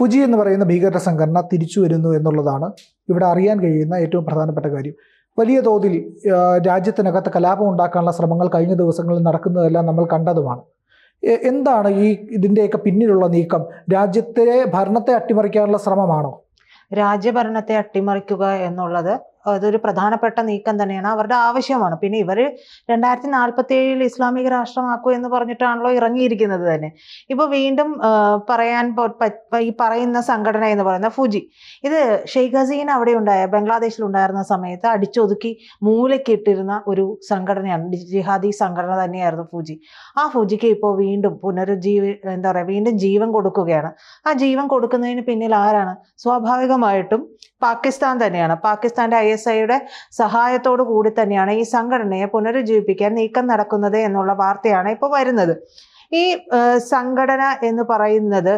Fuji എന്ന് പറയുന്ന ഭീകര സംഘടന തിരിച്ചു വരുന്നു എന്നുള്ളതാണ് ഇവിടെ അറിയാൻ കഴിയുന്ന ഏറ്റവും പ്രധാനപ്പെട്ട കാര്യം. വലിയ തോതിൽ രാജ്യത്തിനകത്ത് കലാപം ഉണ്ടാക്കാനുള്ള ശ്രമങ്ങൾ കഴിഞ്ഞ ദിവസങ്ങളിൽ നടക്കുന്നതെല്ലാം നമ്മൾ കണ്ടതുമാണ്. എന്താണ് ഈ ഇതിന്റെയൊക്കെ പിന്നിലുള്ള നീക്കം? രാജ്യത്തെ ഭരണത്തെ അട്ടിമറിക്കാനുള്ള ശ്രമമാണോ? രാജ്യഭരണത്തെ അട്ടിമറിക്കുക എന്നുള്ളത് അതൊരു പ്രധാനപ്പെട്ട നീക്കം തന്നെയാണ്. അവരുടെ ആവശ്യമാണ്. പിന്നെ ഇവർ രണ്ടായിരത്തി നാൽപ്പത്തി ഏഴിൽ ഇസ്ലാമിക രാഷ്ട്രമാക്കൂ എന്ന് പറഞ്ഞിട്ടാണല്ലോ ഇറങ്ങിയിരിക്കുന്നത് തന്നെ. ഇപ്പൊ വീണ്ടും പറയാൻ ഈ പറയുന്ന സംഘടന എന്ന് പറയുന്ന ഫുജി. ഇത് ഷെയ്ഖ് ഹസീൻ അവിടെ ഉണ്ടായ ബംഗ്ലാദേശിൽ ഉണ്ടായിരുന്ന സമയത്ത് അടിച്ചൊതുക്കി മൂലക്കിട്ടിരുന്ന ഒരു സംഘടനയാണ് ജിഹാദി സംഘടന തന്നെയായിരുന്നു ഫുജി. ആ ഫുജിക്ക് ഇപ്പോൾ വീണ്ടും പുനരുജ്ജീവി എന്താ പറയുക വീണ്ടും ജീവൻ കൊടുക്കുകയാണ്. ആ ജീവൻ കൊടുക്കുന്നതിന് പിന്നിൽ ആരാണ്? സ്വാഭാവികമായിട്ടും പാകിസ്ഥാൻ തന്നെയാണ്. പാകിസ്ഥാന്റെ ഐ എസ് ഐയുടെ സഹായത്തോടു കൂടി തന്നെയാണ് ഈ സംഘടനയെ പുനരുജ്ജീവിപ്പിക്കാൻ നീക്കം നടക്കുന്നത് എന്നുള്ള വാർത്തയാണ് ഇപ്പോൾ വരുന്നത്. ഈ സംഘടന എന്ന് പറയുന്നത്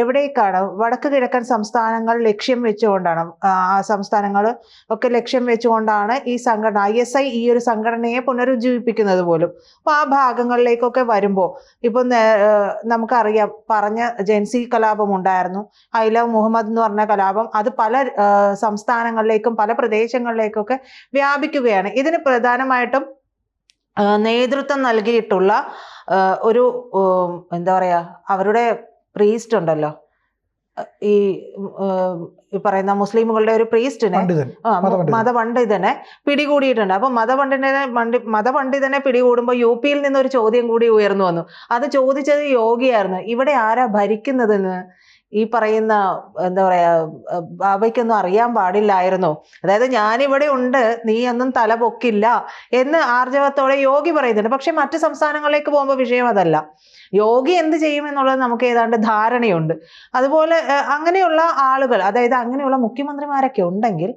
എവിടേക്കാണ്? വടക്ക് കിഴക്കൻ സംസ്ഥാനങ്ങൾ ലക്ഷ്യം വെച്ചുകൊണ്ടാണ് ആ സംസ്ഥാനങ്ങൾ ഒക്കെ ലക്ഷ്യം വെച്ചുകൊണ്ടാണ് ഈ സംഘടന ഐ എസ് ഐ ഈ ഒരു സംഘടനയെ പുനരുജ്ജീവിപ്പിക്കുന്നത് പോലും. അപ്പോൾ ആ ഭാഗങ്ങളിലേക്കൊക്കെ വരുമ്പോൾ ഇപ്പം നമുക്കറിയാം പറഞ്ഞ ജെൻസി കലാപം ഉണ്ടായിരുന്നു. ഐ ലവ് മുഹമ്മദ് എന്ന് പറഞ്ഞ കലാപം അത് പല സംസ്ഥാനങ്ങളിലേക്കും പല പ്രദേശങ്ങളിലേക്കൊക്കെ വ്യാപിക്കുകയാണ്. ഇതിന് പ്രധാനമായിട്ടും നേതൃത്വം നൽകിയിട്ടുള്ള ഒരു എന്താ പറയുക അവരുടെ പ്രീസ്റ്റ് ഉണ്ടല്ലോ. ഈ പറയുന്ന മുസ്ലിമുകളുടെ ഒരു പ്രീസ്റ്റിനെ. മതപണ്ഡിതനെ പിടികൂടിയിട്ടുണ്ട്. അപ്പൊ മതപണ്ഡിതനെ പണ്ഡി- മതപണ്ഡിതനെ പിടികൂടുമ്പോൾ യു പിയിൽ നിന്ന് ഒരു ചോദ്യം കൂടി ഉയർന്നു വന്നു. അത് ചോദിച്ചത് യോഗിയായിരുന്നു ഇവിടെ ആരാ ഭരിക്കുന്നതെന്ന്? ഈ പറയുന്ന എന്താ പറയാ ബാബയ്ക്കൊന്നും അറിയാൻ പാടില്ലായിരുന്നു. അതായത് ഞാനിവിടെ ഉണ്ട് നീ ഒന്നും തല പൊക്കില്ല എന്ന് ആർജവത്തോടെ യോഗി പറയുന്നുണ്ട്. പക്ഷെ മറ്റു സംസ്ഥാനങ്ങളിലേക്ക് പോകുമ്പോൾ വിഷയം അതല്ല. യോഗി എന്ത് ചെയ്യും എന്നുള്ളത് നമുക്ക് ഏതാണ്ട് ധാരണയുണ്ട്. അതുപോലെ അങ്ങനെയുള്ള ആളുകൾ അതായത് അങ്ങനെയുള്ള മുഖ്യമന്ത്രിമാരൊക്കെ ഉണ്ടെങ്കിൽ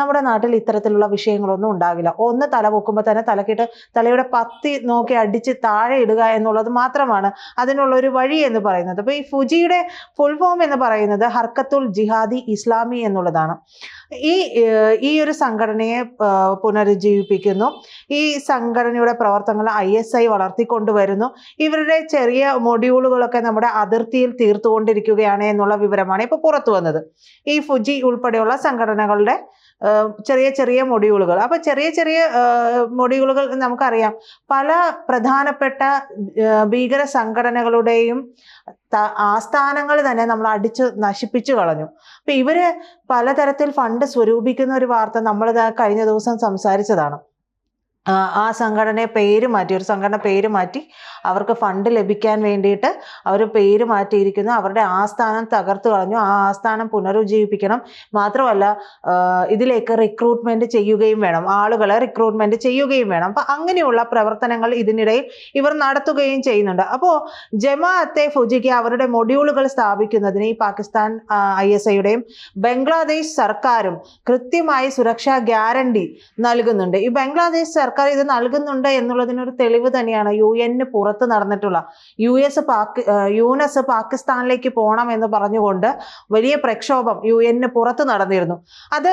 നമ്മുടെ നാട്ടിൽ ഇത്തരത്തിലുള്ള വിഷയങ്ങളൊന്നും ഉണ്ടാകില്ല. ഒന്ന് തല പൊക്കുമ്പോൾ തന്നെ തലക്കിട്ട് തലയുടെ പത്തി നോക്കി അടിച്ച് താഴെ ഇടുക എന്നുള്ളത് മാത്രമാണ് അതിനുള്ള ഒരു വഴി എന്ന് പറയുന്നത്. അപ്പോൾ ഈ ഫുജിയുടെ ഫുൾ ഫോം എന്ന് പറയുന്നത് ഹർക്കത്തുൽ ജിഹാദി ഇസ്ലാമി എന്നുള്ളതാണ്. ഈ ഈ ഒരു സംഘടനയെ പുനരുജ്ജീവിപ്പിക്കുന്നു. ഈ സംഘടനയുടെ പ്രവർത്തനങ്ങൾ ഐ എസ് ഐ വളർത്തിക്കൊണ്ടുവരുന്നു. ഇവരുടെ ചെറിയ മൊഡ്യൂളുകളൊക്കെ നമ്മുടെ അതിർത്തിയിൽ തീർത്തുകൊണ്ടിരിക്കുകയാണ് എന്നുള്ള വിവരമാണ് ഇപ്പോൾ പുറത്തു വന്നത്. ഈ ഫുജി ഉൾപ്പെടെയുള്ള സംഘടനകളുടെ ചെറിയ ചെറിയ മൊഡ്യൂളുകൾ. അപ്പൊ ചെറിയ ചെറിയ മൊഡ്യൂളുകൾ നമുക്കറിയാം. പല പ്രധാനപ്പെട്ട ഭീകര സംഘടനകളുടെയും ആസ്ഥാനങ്ങൾ തന്നെ നമ്മൾ അടിച്ചു നശിപ്പിച്ചു കളഞ്ഞു. അപ്പൊ ഇവർ പലതരത്തിൽ ഫണ്ട് സ്വരൂപിക്കുന്ന ഒരു വാർത്ത നമ്മൾ കഴിഞ്ഞ ദിവസം സംസാരിച്ചതാണ്. ആ, സംഘടനയെ പേര് മാറ്റി ഒരു സംഘടന പേര് മാറ്റി അവർക്ക് ഫണ്ട് ലഭിക്കാൻ വേണ്ടിയിട്ട് അവർ പേര് മാറ്റിയിരിക്കുന്നു. അവരുടെ ആസ്ഥാനം തകർത്തു കളഞ്ഞു. ആ ആസ്ഥാനം പുനരുജ്ജീവിപ്പിക്കണം. മാത്രമല്ല ഇതിലേക്ക് റിക്രൂട്ട്മെന്റ് ചെയ്യുകയും വേണം. ആളുകളെ റിക്രൂട്ട്മെന്റ് ചെയ്യുകയും വേണം. അപ്പം അങ്ങനെയുള്ള പ്രവർത്തനങ്ങൾ ഇതിനിടയിൽ ഇവർ നടത്തുകയും ചെയ്യുന്നുണ്ട്. അപ്പോൾ ജമാഅത്തെ ഫുജിക്ക് അവരുടെ മൊഡ്യൂളുകൾ സ്ഥാപിക്കുന്നതിന് ഈ പാകിസ്ഥാൻ ഐ എസ് ഐയുടെയും ബംഗ്ലാദേശ് സർക്കാരും കൃത്യമായി സുരക്ഷാ ഗ്യാരണ്ടി നൽകുന്നുണ്ട്. ഈ ബംഗ്ലാദേശ് സർക്കാർ ഇത് നൽകുന്നുണ്ട് എന്നുള്ളതിനൊരു തെളിവ് തന്നെയാണ് യു എന്നിന് പുറത്ത് നടന്നിട്ടുള്ള. യു എസ് പാക് യുനെസ് പാകിസ്ഥാനിലേക്ക് പോകണം എന്ന് പറഞ്ഞുകൊണ്ട് വലിയ പ്രക്ഷോഭം യു എന്നിന് പുറത്ത് നടന്നിരുന്നു. അത്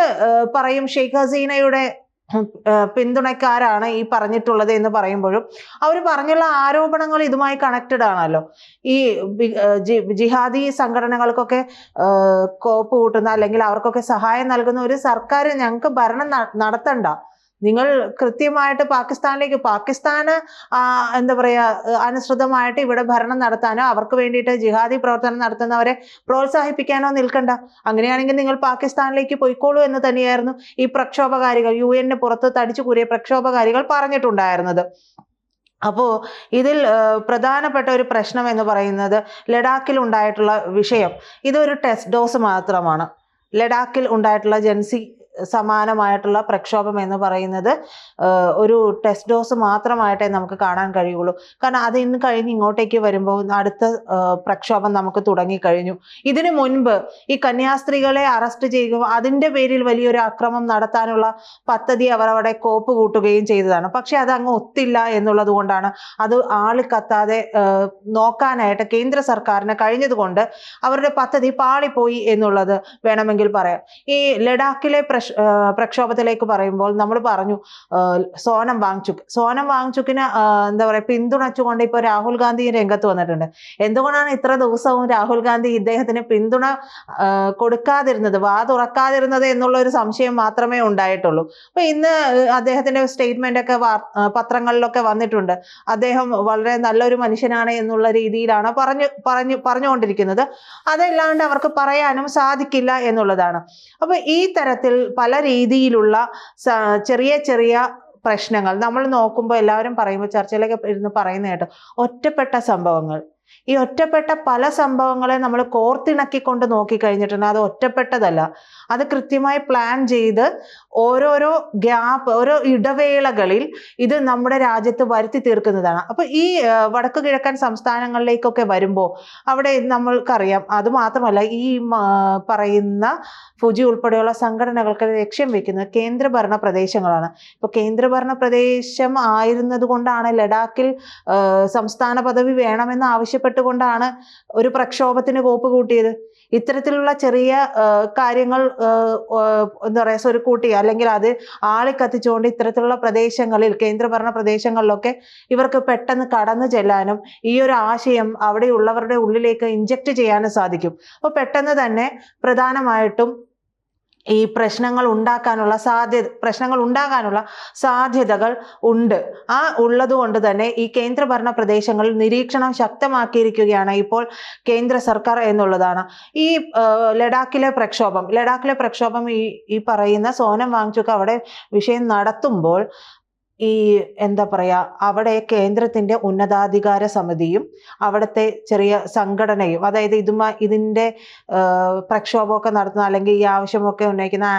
പറയും ഷെയ്ഖ് ഹസീനയുടെ പിന്തുണക്കാരാണ് ഈ പറഞ്ഞിട്ടുള്ളത് എന്ന് പറയുമ്പോഴും അവർ പറഞ്ഞുള്ള ആരോപണങ്ങൾ ഇതുമായി കണക്റ്റഡ് ആണല്ലോ. ഈ ജിഹാദി സംഘടനകൾക്കൊക്കെ കോപ്പ് കൂട്ടുന്ന അല്ലെങ്കിൽ അവർക്കൊക്കെ സഹായം നൽകുന്ന ഒരു സർക്കാർ ഞങ്ങൾക്ക് ഭരണം നടത്തണ്ട. നിങ്ങൾ കൃത്യമായിട്ട് പാകിസ്ഥാനിലേക്ക് പാകിസ്ഥാന് എന്താ പറയുക അനുസൃതമായിട്ട് ഇവിടെ ഭരണം നടത്താനോ അവർക്ക് വേണ്ടിയിട്ട് ജിഹാദി പ്രവർത്തനം നടത്തുന്നവരെ പ്രോത്സാഹിപ്പിക്കാനോ നിൽക്കണ്ട. അങ്ങനെയാണെങ്കിൽ നിങ്ങൾ പാകിസ്ഥാനിലേക്ക് പോയിക്കോളൂ എന്ന് തന്നെയായിരുന്നു ഈ പ്രക്ഷോഭകാരികൾ യു എന്നിന് പുറത്ത് തടിച്ചു കൂറിയ പ്രക്ഷോഭകാരികൾ പറഞ്ഞിട്ടുണ്ടായിരുന്നത്. അപ്പോൾ ഇതിൽ പ്രധാനപ്പെട്ട ഒരു പ്രശ്നം എന്ന് പറയുന്നത് ലഡാക്കിൽ ഉണ്ടായിട്ടുള്ള വിഷയം. ഇതൊരു ടെസ്റ്റ് ഡോസ് മാത്രമാണ്. ലഡാക്കിൽ ഉണ്ടായിട്ടുള്ള ജൻസി സമാനമായിട്ടുള്ള പ്രക്ഷോഭം എന്ന് പറയുന്നത് ഒരു ടെസ്റ്റ് ഡോസ് മാത്രമായിട്ടേ നമുക്ക് കാണാൻ കഴിയുള്ളൂ. കാരണം അത് ഇന്ന് കഴിഞ്ഞ് ഇങ്ങോട്ടേക്ക് വരുമ്പോൾ അടുത്ത പ്രക്ഷോഭം നമുക്ക് തുടങ്ങിക്കഴിഞ്ഞു. ഇതിനു മുൻപ് ഈ കന്യാസ്ത്രീകളെ അറസ്റ്റ് ചെയ്യുകയും അതിന്റെ പേരിൽ വലിയൊരു അക്രമം നടത്താനുള്ള പദ്ധതി അവർ അവിടെ കോപ്പ് കൂട്ടുകയും ചെയ്തതാണ്. പക്ഷെ അത് അങ്ങ് ഒത്തില്ല എന്നുള്ളത് കൊണ്ടാണ് അത് ആൾ കത്താതെ നോക്കാനായിട്ട് കേന്ദ്ര സർക്കാരിന് കഴിഞ്ഞതുകൊണ്ട് അവരുടെ പദ്ധതി പാളിപ്പോയി എന്നുള്ളത് വേണമെങ്കിൽ പറയാം. ഈ ലഡാക്കിലെ പ്രശ്നം പ്രക്ഷോഭത്തിലേക്ക് പറയുമ്പോൾ നമ്മൾ പറഞ്ഞു സോനം വാങ്ചുക്. സോനം വാങ്ചുക്കിന് എന്താ പറയുക പിന്തുണച്ചുകൊണ്ട് ഇപ്പോൾ രാഹുൽ ഗാന്ധി രംഗത്ത് വന്നിട്ടുണ്ട്. എന്തുകൊണ്ടാണ് ഇത്ര ദിവസവും രാഹുൽ ഗാന്ധി ഇദ്ദേഹത്തിന് പിന്തുണ കൊടുക്കാതിരുന്നത് വാ തുറക്കാതിരുന്നത് എന്നുള്ള ഒരു സംശയം മാത്രമേ ഉണ്ടായിട്ടുള്ളൂ. അപ്പൊ ഇന്ന് അദ്ദേഹത്തിന്റെ സ്റ്റേറ്റ്മെന്റ് ഒക്കെ പത്രങ്ങളിലൊക്കെ വന്നിട്ടുണ്ട്. അദ്ദേഹം വളരെ നല്ലൊരു മനുഷ്യനാണ് എന്നുള്ള രീതിയിലാണ് പറഞ്ഞു പറഞ്ഞു പറഞ്ഞുകൊണ്ടിരിക്കുന്നത്. അതല്ലാണ്ട് അവർക്ക് പറയാനും സാധിക്കില്ല എന്നുള്ളതാണ്. അപ്പൊ ഈ തരത്തിൽ പല രീതിയിലുള്ള ചെറിയ ചെറിയ പ്രശ്നങ്ങൾ നമ്മൾ നോക്കുമ്പോൾ എല്ലാവരും പറയുമ്പോൾ ചർച്ചയിലൊക്കെ ഇരുന്ന് പറയുന്ന കേട്ടോ ഒറ്റപ്പെട്ട സംഭവങ്ങൾ. ഈ ഒറ്റപ്പെട്ട പല സംഭവങ്ങളെ നമ്മൾ കോർത്തിണക്കിക്കൊണ്ട് നോക്കിക്കഴിഞ്ഞിട്ടുണ്ട്. അത് ഒറ്റപ്പെട്ടതല്ല. അത് കൃത്യമായി പ്ലാൻ ചെയ്ത് ഓരോരോ ഗ്യാപ്പ് ഓരോ ഇടവേളകളിൽ ഇത് നമ്മുടെ രാജ്യത്ത് വരുത്തി തീർക്കുന്നതാണ്. അപ്പൊ ഈ വടക്കു കിഴക്കൻ സംസ്ഥാനങ്ങളിലേക്കൊക്കെ വരുമ്പോൾ അവിടെ നമ്മൾക്കറിയാം. അത് മാത്രമല്ല ഈ പറയുന്ന ഫുജി ഉൾപ്പെടെയുള്ള സംഘടനകൾക്ക് ലക്ഷ്യം വെക്കുന്നത് കേന്ദ്രഭരണ പ്രദേശങ്ങളാണ്. ഇപ്പൊ കേന്ദ്രഭരണ പ്രദേശം ആയിരുന്നത് കൊണ്ടാണ് ലഡാക്കിൽ സംസ്ഥാന പദവി വേണമെന്ന് ആവശ്യപ്പെട്ടുകൊണ്ടാണ് ഒരു പ്രക്ഷോഭത്തിന് കോപ്പ് കൂട്ടിയത്. ഇത്തരത്തിലുള്ള ചെറിയ കാര്യങ്ങൾ എന്താ പറയുക സ്വരുക്കൂട്ടി അല്ലെങ്കിൽ അത് ആളിക്കത്തിച്ചുകൊണ്ട് ഇത്തരത്തിലുള്ള പ്രദേശങ്ങളിൽ കേന്ദ്രഭരണ പ്രദേശങ്ങളിലൊക്കെ ഇവർക്ക് പെട്ടെന്ന് കടന്നു ചെല്ലാനും ഈ ഒരു ആശയം അവിടെയുള്ളവരുടെ ഉള്ളിലേക്ക് ഇഞ്ചക്ട് ചെയ്യാനും സാധിക്കും. അപ്പോൾ പെട്ടെന്ന് തന്നെ പ്രധാനമായിട്ടും ഈ പ്രശ്നങ്ങൾ ഉണ്ടാക്കാനുള്ള സാധ്യത പ്രശ്നങ്ങൾ ഉണ്ടാകാനുള്ള സാധ്യതകൾ ഉണ്ട്. ആ ഉള്ളതുകൊണ്ട് തന്നെ ഈ കേന്ദ്രഭരണ പ്രദേശങ്ങളിൽ നിരീക്ഷണം ശക്തമാക്കിയിരിക്കുകയാണ് ഇപ്പോൾ കേന്ദ്ര സർക്കാർ എന്നുള്ളതാണ്. ഈ ലഡാക്കിലെ പ്രക്ഷോഭം ലഡാക്കിലെ പ്രക്ഷോഭം ഈ ഈ പറയുന്ന സോനം വാങ്ചുക്ക് അവിടെ വിഷയം നടത്തുമ്പോൾ ഈ എന്താ പറയുക അവിടെ കേന്ദ്രത്തിന്റെ ഉന്നതാധികാര സമിതിയും അവിടുത്തെ ചെറിയ സംഘടനയും അതായത് ഇതുമാ ഇതിന്റെ പ്രക്ഷോഭമൊക്കെ നടത്തുന്ന അല്ലെങ്കിൽ ഈ ആവശ്യമൊക്കെ ഉന്നയിക്കുന്ന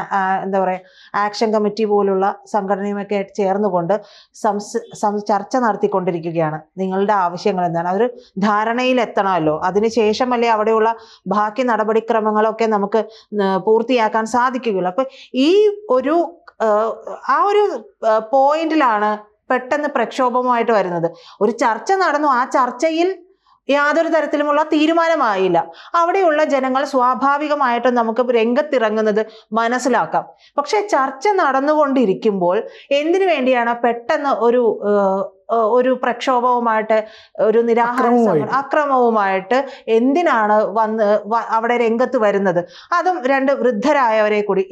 എന്താ പറയുക ആക്ഷൻ കമ്മിറ്റി പോലുള്ള സംഘടനയുമൊക്കെ ആയിട്ട് ചേർന്നുകൊണ്ട് സംസ് ചർച്ച നടത്തിക്കൊണ്ടിരിക്കുകയാണ്. നിങ്ങളുടെ ആവശ്യങ്ങൾ എന്താണ്? അതൊരു ധാരണയിലെത്തണമല്ലോ. അതിനുശേഷമല്ലേ അവിടെയുള്ള ബാക്കി നടപടിക്രമങ്ങളൊക്കെ നമുക്ക് പൂർത്തിയാക്കാൻ സാധിക്കുകയുള്ളൂ. അപ്പോൾ ഈ ഒരു ആ ഒരു പോയിന്റിലാണ് പെട്ടെന്ന് പ്രക്ഷോഭമായിട്ട് വരുന്നത്? ഒരു ചർച്ച നടന്നു. ആ ചർച്ചയിൽ യാതൊരു തരത്തിലുമുള്ള തീരുമാനമായില്ല. അവിടെയുള്ള ജനങ്ങൾ സ്വാഭാവികമായിട്ടും നമുക്ക് രംഗത്തിറങ്ങുന്നത് മനസ്സിലാക്കാം. പക്ഷെ ചർച്ച നടന്നുകൊണ്ടിരിക്കുമ്പോൾ എന്തിനു വേണ്ടിയാണ് പെട്ടെന്ന് ഒരു ഒരു പ്രക്ഷോഭവുമായിട്ട് ഒരു നിരാഹാര സമരം അക്രമവുമായിട്ട്. എന്തിനാണ് വന്ന് അവിടെ രംഗത്ത് വരുന്നത്? അതും രണ്ട് വൃദ്ധരായവരെ കൂടി.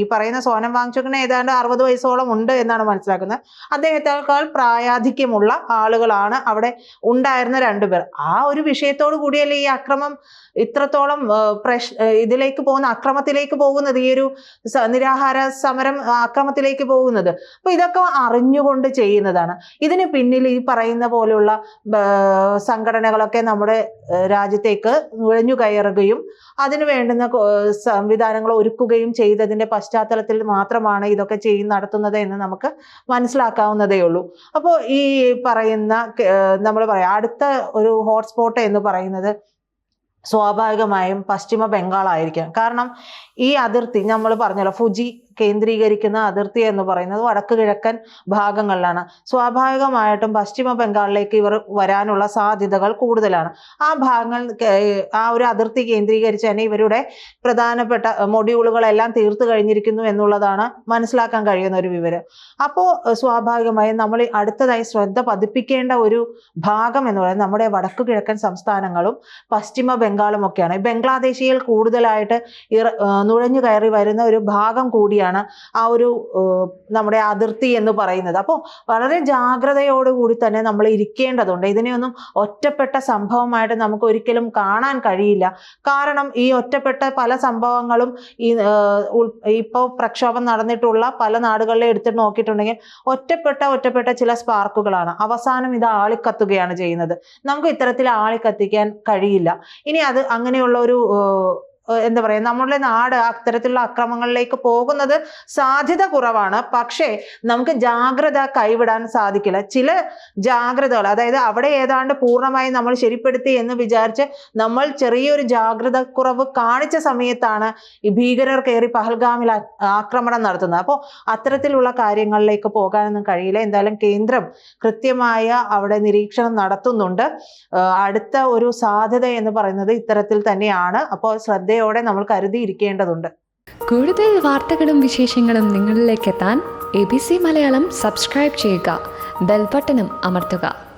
ഈ പറയുന്ന സോനം വാങ്ചുക്കിന് ഏതാണ്ട് അറുപത് വയസ്സോളം ഉണ്ട് എന്നാണ് മനസ്സിലാക്കുന്നത്. അദ്ദേഹത്തെക്കാൾ പ്രായാധിക്യമുള്ള ആളുകളാണ് അവിടെ ഉണ്ടായിരുന്ന രണ്ടുപേർ ആ ഒരു വിഷയത്തോടു കൂടിയല്ലേ ഈ അക്രമം ഇത്രത്തോളം പ്രശ് ഇതിലേക്ക് പോകുന്ന അക്രമത്തിലേക്ക് പോകുന്നത്? ഈ ഒരു നിരാഹാര സമരം അക്രമത്തിലേക്ക് പോകുന്നത്? അപ്പൊ ഇതൊക്കെ അറിഞ്ഞുകൊണ്ട് ചെയ്യുന്നതാണ്. ഇതിന് പിന്നിൽ ഈ പറയുന്ന പോലെയുള്ള സംഘടനകളൊക്കെ നമ്മുടെ രാജ്യത്തേക്ക് നുഴഞ്ഞു കയറുകയും അതിന് വേണ്ടുന്ന സംവിധാനങ്ങൾ ഒരുക്കുകയും ചെയ്തതിന്റെ പശ്ചാത്തലത്തിൽ മാത്രമാണ് ഇതൊക്കെ ചെയ്യും നടത്തുന്നത് എന്ന് നമുക്ക് മനസ്സിലാക്കാവുന്നതേ ഉള്ളൂ. അപ്പോൾ ഈ പറയുന്ന നമ്മൾ പറയാം അടുത്ത ഒരു ഹോട്ട്സ്പോട്ട് എന്ന് പറയുന്നത് സ്വാഭാവികമായും പശ്ചിമ ബംഗാൾ ആയിരിക്കും കാരണം ഈ അതിർത്തി നമ്മൾ പറഞ്ഞല്ലോ ഫുജി കേന്ദ്രീകരിക്കുന്ന അതിർത്തി എന്ന് പറയുന്നത് വടക്ക് കിഴക്കൻ ഭാഗങ്ങളിലാണ്. സ്വാഭാവികമായിട്ടും പശ്ചിമ ബംഗാളിലേക്ക് ഇവർ വരാനുള്ള സാധ്യതകൾ കൂടുതലാണ്. ആ ഭാഗങ്ങൾ ആ ഒരു അതിർത്തി കേന്ദ്രീകരിച്ച് തന്നെ ഇവരുടെ പ്രധാനപ്പെട്ട മൊഡ്യൂളുകളെല്ലാം തീർത്തു കഴിഞ്ഞിരിക്കുന്നു എന്നുള്ളതാണ് മനസ്സിലാക്കാൻ കഴിയുന്ന ഒരു വിവരം. അപ്പോൾ സ്വാഭാവികമായും നമ്മൾ അടുത്തതായി ശ്രദ്ധ പതിപ്പിക്കേണ്ട ഒരു ഭാഗം എന്ന് പറയുന്നത് നമ്മുടെ വടക്കു കിഴക്കൻ സംസ്ഥാനങ്ങളും പശ്ചിമ ബംഗാളും ഒക്കെയാണ് ബംഗ്ലാദേശിയിൽ കൂടുതലായിട്ട് നുഴഞ്ഞു കയറി വരുന്ന ഒരു ഭാഗം കൂടിയാണ് ആ ഒരു നമ്മുടെ അതിർത്തി എന്ന് പറയുന്നത്. അപ്പോൾ വളരെ ജാഗ്രതയോടുകൂടി തന്നെ നമ്മൾ ഇരിക്കേണ്ടതുണ്ട്. ഇതിനെയൊന്നും ഒറ്റപ്പെട്ട സംഭവമായിട്ട് നമുക്ക് ഒരിക്കലും കാണാൻ കഴിയില്ല. കാരണം ഈ ഒറ്റപ്പെട്ട പല സംഭവങ്ങളും ഈ ഇപ്പോൾ പ്രക്ഷോഭം നടന്നിട്ടുള്ള പല നാടുകളിലെ എടുത്തിട്ട് നോക്കിയിട്ടുണ്ടെങ്കിൽ ഒറ്റപ്പെട്ട ഒറ്റപ്പെട്ട ചില സ്പാർക്കുകളാണ്. അവസാനം ഇത് ആളിക്കത്തുകയാണ് ചെയ്യുന്നത്. നമുക്ക് ഇത്തരത്തിൽ ആളിക്കത്തിക്കാൻ കഴിയില്ല. ഇനി അത് അങ്ങനെയുള്ള ഒരു എന്താ പറയാ നമ്മുടെ നാട് അത്തരത്തിലുള്ള അക്രമങ്ങളിലേക്ക് പോകുന്നത് സാധ്യത കുറവാണ്. പക്ഷേ നമുക്ക് ജാഗ്രത കൈവിടാൻ സാധിക്കില്ല. ചില ജാഗ്രതകൾ അതായത് അവിടെ ഏതാണ്ട് പൂർണമായി നമ്മൾ ശരിപ്പെടുത്തി എന്ന് വിചാരിച്ച് നമ്മൾ ചെറിയൊരു ജാഗ്രത കുറവ് കാണിച്ച സമയത്താണ് ഈ ഭീകരർ കയറി പഹൽഗാമിൽ ആക്രമണം നടത്തുന്നത്. അപ്പോൾ അത്തരത്തിലുള്ള കാര്യങ്ങളിലേക്ക് പോകാനൊന്നും കഴിയില്ല. എന്തായാലും കേന്ദ്രം കൃത്യമായ അവിടെ നിരീക്ഷണം നടത്തുന്നുണ്ട്. അടുത്ത ഒരു സാധ്യത എന്ന് പറയുന്നത് ഇത്തരത്തിൽ തന്നെയാണ്. അപ്പോൾ ശ്രദ്ധയോടെ നമ്മൾ കരുതിയിരിക്കേണ്ടതുണ്ട്. കൂടുതൽ വാർത്തകളും വിശേഷങ്ങളും നിങ്ങളിലേക്ക് എത്താൻ A B C Malayalam subscribe ചെയ്യുക. ബെൽബട്ടനും അമർത്തുക.